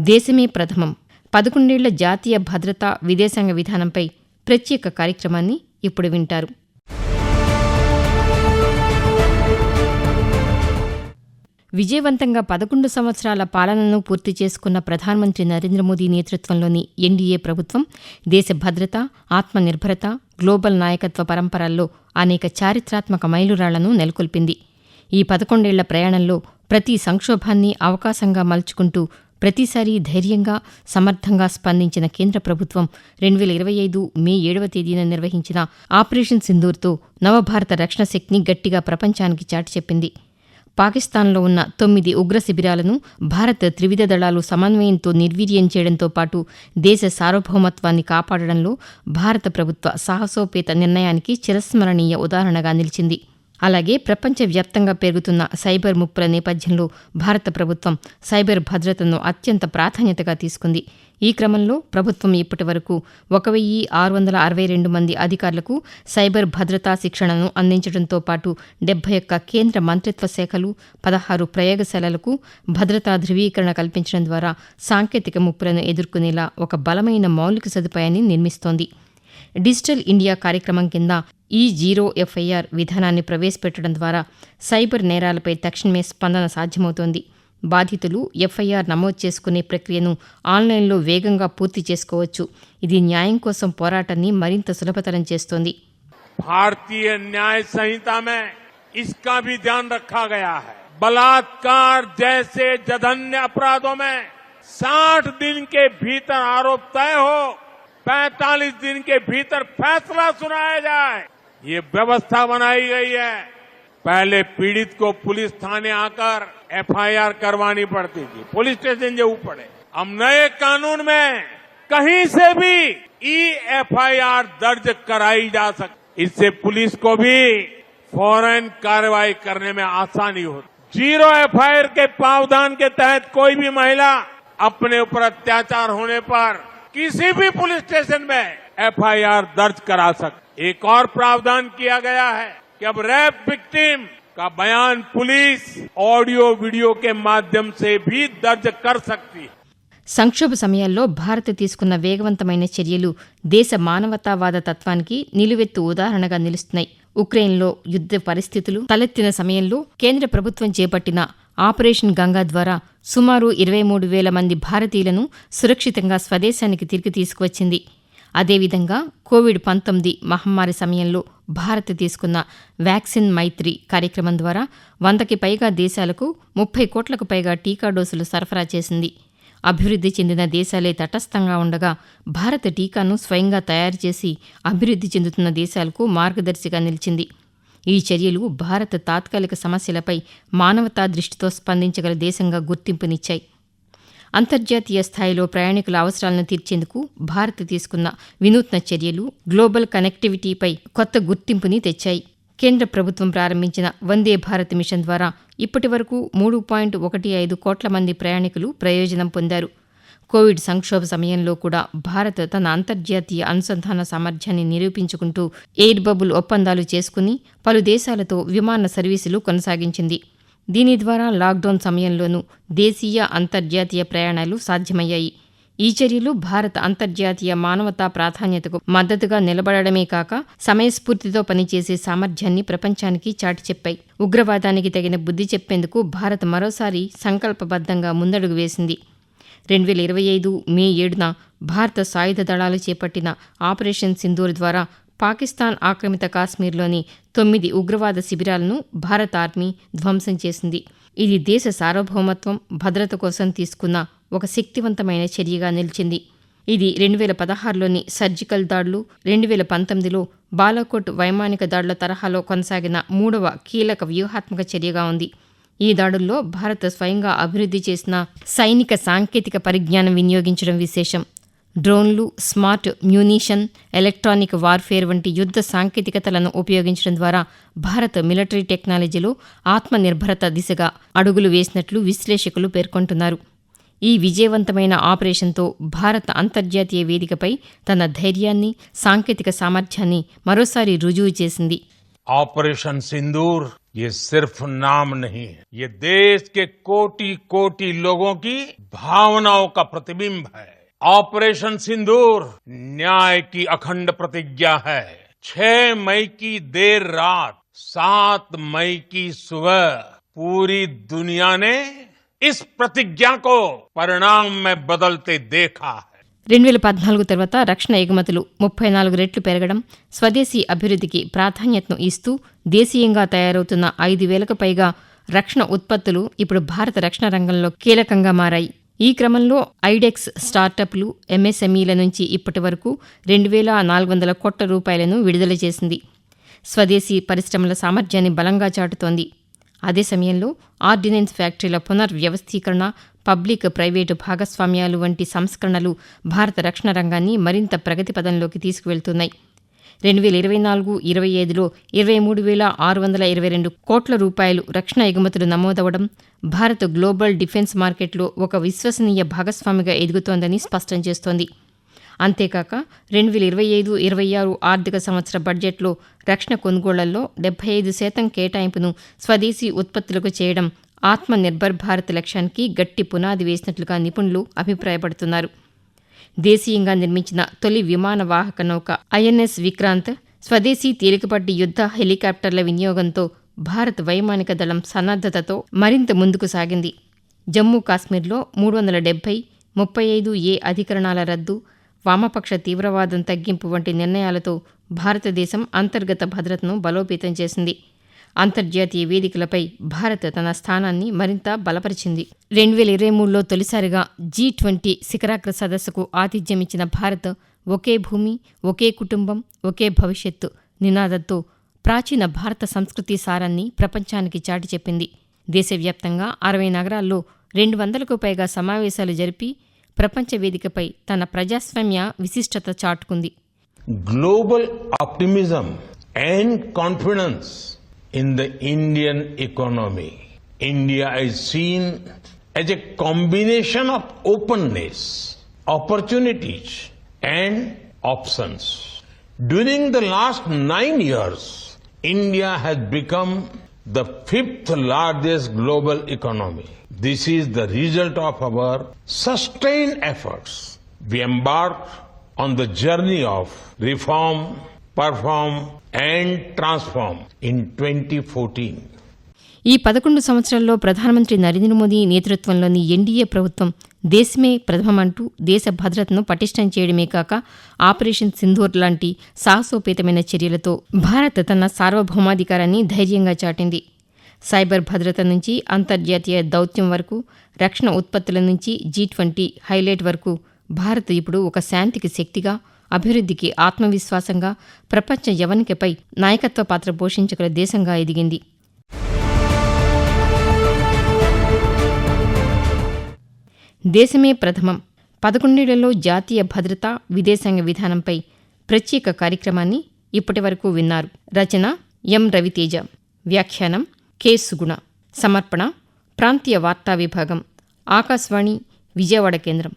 దేశమే ప్రథమం. పదకొండేళ్ళ జాతీయ భద్రతా విదేశాంగ విధానంపై ప్రత్యేక కార్యక్రమాన్ని ఇప్పుడు వింటారు. విజయవంతంగా పదకొండు సంవత్సరాల పాలనను పూర్తి చేసుకున్న ప్రధానమంత్రి నరేంద్ర మోదీ నేతృత్వంలోని ఎన్డీఏ ప్రభుత్వం దేశ భద్రత ఆత్మనిర్భరత గ్లోబల్ నాయకత్వ పరంపరల్లో అనేక చారిత్రాత్మక మైలురాళ్ళను నెలకొల్పింది. ఈ పదకొండేళ్ళ ప్రయాణంలో ప్రతి సంక్షోభాన్ని అవకాశంగా మలుచుకుంటూ ప్రతిసారి ధైర్యంగా సమర్థంగా స్పందించిన కేంద్ర ప్రభుత్వం రెండు వేల ఇరవై ఐదు మే ఏడవ తేదీన నిర్వహించిన ఆపరేషన్ సింధూర్తో నవభారత రక్షణ శక్తిని గట్టిగా ప్రపంచానికి చాటి చెప్పింది. పాకిస్తాన్లో ఉన్న తొమ్మిది ఉగ్ర శిబిరాలను భారత్ త్రివిధ దళాలు సమన్వయంతో నిర్వీర్యం చేయడంతో పాటు దేశ సార్వభౌమత్వాన్ని కాపాడడంలో భారత ప్రభుత్వ సాహసోపేత నిర్ణయానికి చిరస్మరణీయ ఉదాహరణగా నిలిచింది. అలాగే ప్రపంచవ్యాప్తంగా పెరుగుతున్న సైబర్ ముప్పుల నేపథ్యంలో భారత ప్రభుత్వం సైబర్ భద్రతను అత్యంత ప్రాధాన్యతగా తీసుకుంది. ఈ క్రమంలో ప్రభుత్వం ఇప్పటి వరకు ఒక వెయ్యి ఆరు వందల అరవై రెండు మంది అధికారులకు సైబర్ భద్రతా శిక్షణను అందించడంతో పాటు డెబ్బై ఒక్క కేంద్ర మంత్రిత్వ శాఖలు పదహారు ప్రయోగశాలలకు భద్రతా ధృవీకరణ కల్పించడం ద్వారా సాంకేతిక ముప్పులను ఎదుర్కొనేలా ఒక బలమైన మౌలిక సదుపాయాన్ని నిర్మిస్తోంది. డిజిటల్ ఇండియా కార్యక్రమం కింద ఈ జీరో ఎఫ్ఐఆర్ విధానాన్ని ప్రవేశపెట్టడం ద్వారా సైబర్ నేరాలపై తక్షణమే స్పందన సాధ్యమవుతోంది బాధితులు ఎఫ్ఐఆర్ నమోదు చేసుకునే ప్రక్రియను ఆన్లైన్లో వేగంగా పూర్తి చేసుకోవచ్చు ఇది న్యాయం కోసం పోరాటాన్ని మరింత సులభతరం చేస్తోంది भारतीय न्याय संहिता में इसका भी ध्यान रखा गया है बलात्कार जैसे जघन्य अपराधों में 60 दिन के भीतर आरोप तय हो 45 दिन के भीतर फैसला सुनाया जाए ये व्यवस्था बनाई गई है। पहले पीड़ित को पुलिस थाने आकर एफआईआर करवानी पड़ती थी। पुलिस स्टेशन ज़रूर पड़े अब नए कानून में कहीं से भी ई एफआईआर दर्ज कराई जा सकती इससे पुलिस को भी फ़ौरन कार्रवाई करने में आसानी होती ज़ीरो एफआईआर के प्रावधान के तहत कोई भी महिला अपने ऊपर अत्याचार होने पर किसी भी पुलिस स्टेशन में एफआईआर दर्ज करा सकती एक और प्रावधान किया गया है कि अब रैप विक्टिम का बयान पुलिस ऑडियो वीडियो के माध्यम से भी दर्ज कर सकती है సంక్షోభ సమయాల్లో భారత్ తీసుకున్న వేగవంతమైన చర్యలు దేశ మానవతావాద తత్వానికి నిలువెత్తు ఉదాహరణగా నిలుస్తున్నాయి ఉక్రెయిన్లో యుద్ధ పరిస్థితులు తలెత్తిన సమయంలో కేంద్ర ప్రభుత్వం చేపట్టిన ఆపరేషన్ గంగా ద్వారా సుమారు ఇరవై మూడు వేల మంది భారతీయులను సురక్షితంగా స్వదేశానికి తిరిగి తీసుకువచ్చింది అదేవిధంగా కోవిడ్ పంతొమ్మిది మహమ్మారి సమయంలో భారత్ తీసుకున్న వ్యాక్సిన్ మైత్రి కార్యక్రమం ద్వారా వందకి పైగా దేశాలకు ముప్పై కోట్లకు పైగా టీకా డోసులు సరఫరా చేసింది. అభివృద్ధి చెందిన దేశాలే తటస్థంగా ఉండగా భారత టీకాను స్వయంగా తయారు చేసి అభివృద్ధి చెందుతున్న దేశాలకు మార్గదర్శిగా నిలిచింది. ఈ చర్యలు భారత తాత్కాలిక సమస్యలపై మానవతా దృష్టితో స్పందించగల దేశంగా గుర్తింపునిచ్చాయి. అంతర్జాతీయ స్థాయిలో ప్రయాణికుల అవసరాలను తీర్చేందుకు భారత్ తీసుకున్న వినూత్న చర్యలు గ్లోబల్ కనెక్టివిటీపై కొత్త గుర్తింపుని తెచ్చాయి. కేంద్ర ప్రభుత్వం ప్రారంభించిన వందే భారత్ మిషన్ ద్వారా ఇప్పటి వరకు మూడు పాయింట్ ఒకటి ఐదు కోట్ల మంది ప్రయాణికులు ప్రయోజనం పొందారు. కోవిడ్ సంక్షోభ సమయంలో కూడా భారత్ తన అంతర్జాతీయ అనుసంధాన సామర్థ్యాన్ని నిరూపించుకుంటూ ఎయిర్ బబుల్ ఒప్పందాలు చేసుకుని పలు దేశాలతో విమాన సర్వీసులు కొనసాగించింది. దీని ద్వారా లాక్డౌన్ సమయంలోనూ దేశీయ అంతర్జాతీయ ప్రయాణాలు సాధ్యమయ్యాయి. ఈ చర్యలు భారత అంతర్జాతీయ మానవతా ప్రాధాన్యతకు మద్దతుగా నిలబడమే కాక సమయస్ఫూర్తితో పనిచేసే సామర్థ్యాన్ని ప్రపంచానికి చాటి చెప్పాయి. ఉగ్రవాదానికి తగిన బుద్ధి చెప్పేందుకు భారత్ మరోసారి సంకల్పబద్ధంగా ముందడుగు వేసింది. రెండు వేల ఇరవై ఐదు మే ఏడున భారత సాయుధ దళాలు చేపట్టిన ఆపరేషన్ సింధూర్ ద్వారా పాకిస్తాన్ ఆక్రమిత కాశ్మీర్లోని తొమ్మిది ఉగ్రవాద శిబిరాలను భారత ఆర్మీ ధ్వంసం చేసింది. ఇది దేశ సార్వభౌమత్వం భద్రత కోసం తీసుకున్న ఒక శక్తివంతమైన చర్యగా నిలిచింది. ఇది రెండు వేల పదహారులోని సర్జికల్ దాడులు రెండు వేల పంతొమ్మిదిలో బాలాకోట్ వైమానిక దాడుల తరహాలో కొనసాగిన మూడవ కీలక వ్యూహాత్మక చర్యగా ఉంది. ఈ దాడుల్లో భారత్ స్వయంగా అభివృద్ధి చేసిన సైనిక సాంకేతిక పరిజ్ఞానం వినియోగించడం విశేషం. డ్రోన్లు స్మార్ట్ మ్యూనిషన్ ఎలక్ట్రానిక్ వార్ఫేర్ వంటి యుద్ధ సాంకేతికతలను ఉపయోగించడం ద్వారా భారత్ మిలిటరీ టెక్నాలజీలో ఆత్మనిర్భరత దిశగా అడుగులు వేసినట్లు విశ్లేషకులు పేర్కొంటున్నారు ఈ విజయవంతమైన ఆపరేషన్తో భారత్ అంతర్జాతీయ వేదికపై తన ధైర్యాన్ని సాంకేతిక సామర్థ్యాన్ని మరోసారి రుజువు చేసింది ऑपरेशन सिंदूर ये सिर्फ नाम नहीं है ये देश के कोटि कोटि लोगों की भावनाओं का प्रतिबिंब है ऑपरेशन सिंदूर न्याय की अखंड प्रतिज्ञा है छह मई की देर रात सात मई की सुबह पूरी दुनिया ने इस प्रतिज्ञा को परिणाम में बदलते देखा है రెండు వేల పద్నాలుగు తర్వాత రక్షణ ఎగుమతులు ముప్పై నాలుగు రెట్లు పెరగడం స్వదేశీ అభివృద్ధికి ప్రాధాన్యతను ఇస్తూ దేశీయంగా తయారవుతున్న ఐదు వేలకు పైగా రక్షణ ఉత్పత్తులు ఇప్పుడు భారత రక్షణ రంగంలో కీలకంగా మారాయి ఈ క్రమంలో ఐడెక్స్ స్టార్టప్లు ఎంఎస్ఎంఈల నుంచి ఇప్పటి వరకు రెండు వేల నాలుగు వందల కోట్ల రూపాయలను విడుదల చేసింది. స్వదేశీ పరిశ్రమల సామర్థ్యాన్ని బలంగా చాటుతోంది. అదే సమయంలో ఆర్డినెన్స్ ఫ్యాక్టరీల పునర్వ్యవస్థీకరణ పబ్లిక్ ప్రైవేటు భాగస్వామ్యాలు వంటి సంస్కరణలు భారత రక్షణ రంగాన్ని మరింత ప్రగతి పదంలోకి తీసుకువెళ్తున్నాయి. రెండు వేల ఇరవై నాలుగు ఇరవై ఐదులో ఇరవై మూడు వేల ఆరు వందల ఇరవై రెండు కోట్ల రూపాయలు రక్షణ ఎగుమతులు నమోదవడం భారత్ గ్లోబల్ డిఫెన్స్ మార్కెట్లో ఒక విశ్వసనీయ భాగస్వామిగా ఎదుగుతోందని స్పష్టం చేస్తోంది. అంతేకాక రెండు వేల ఇరవై ఐదు ఇరవై ఆరు ఆర్థిక సంవత్సర బడ్జెట్లో రక్షణ కొనుగోళ్ళలో డెబ్బై ఐదు శాతం కేటాయింపును స్వదేశీ ఉత్పత్తులకు చేయడం ఆత్మ నిర్భర్ భారత్ లక్ష్యానికి గట్టి పునాది వేసినట్లుగా నిపుణులు అభిప్రాయపడుతున్నారు. దేశీయంగా నిర్మించిన తొలి విమాన వాహక నౌక ఐఎన్ఎస్ విక్రాంత్ స్వదేశీ తేలికపాటి యుద్ధ హెలికాప్టర్ల వినియోగంతో భారత్ వైమానిక దళం సన్నద్దతతో మరింత ముందుకు సాగింది. జమ్మూ కాశ్మీర్లో మూడు వందల డెబ్బై ముప్పై ఐదు ఏ అధికరణాల రద్దు వామపక్ష తీవ్రవాదం తగ్గింపు వంటి నిర్ణయాలతో భారతదేశం అంతర్గత భద్రతను బలోపేతం చేసింది. అంతర్జాతీయ వేదికలపై భారత్ తన స్థానాన్ని మరింత బలపరిచింది. రెండు వేల ఇరవై మూడులో తొలిసారిగా జీ ట్వంటీ శిఖరాగ్ర సదస్సుకు ఆతిథ్యమిచ్చిన భారత్ ఒకే భూమి ఒకే కుటుంబం ఒకే భవిష్యత్తు నినాదంతో ప్రాచీన భారత సంస్కృతి సారాన్ని ప్రపంచానికి చాటి చెప్పింది. దేశవ్యాప్తంగా అరవై నగరాల్లో రెండు వందలకు పైగా సమావేశాలు జరిపి ప్రపంచ వేదికపై తన ప్రజాస్వామ్య విశిష్టత చాటుకుంది. Global optimism and confidence in the Indian economy. India is seen as a combination of openness, opportunities, and options. During the last nine years, India has become the fifth largest global economy. This is the result of our sustained efforts. We embarked on the journey of reform, perform, and transform in twenty fourteen ఈ పదకొండు సంవత్సరాల్లో ప్రధానమంత్రి నరేంద్ర మోదీ నేతృత్వంలోని NDA ప్రభుత్వం దేశమే ప్రథమమంటూ దేశ భద్రతను పటిష్టం చేయడమే కాక ఆపరేషన్ సింధూర్ లాంటి సాహసోపేతమైన చర్యలతో భారత్ తన సార్వభౌమాధికారాన్ని ధైర్యంగా చాటింది. సైబర్ భద్రత నుంచి అంతర్జాతీయ దౌత్యం వరకు రక్షణ ఉత్పత్తుల నుంచి జీ ట్వంటీ హైలైట్ వరకు భారత్ ఇప్పుడు ఒక శాంతికి శక్తిగా అభివృద్ధికి ఆత్మవిశ్వాసంగా ప్రపంచ యవనికపై నాయకత్వ పాత్ర పోషించగల దేశంగా ఎదిగింది. దేశమే ప్రథమం. పదకొండేళ్ళలో జాతీయ భద్రత విదేశాంగ విధానంపై ప్రత్యేక కార్యక్రమాన్ని ఇప్పటి వరకు విన్నారు. రచన ఎం. రవితేజ. వ్యాఖ్యానం కె. సుగుణ. సమర్పణ ప్రాంతీయ వార్తా విభాగం ఆకాశవాణి విజయవాడ కేంద్రం.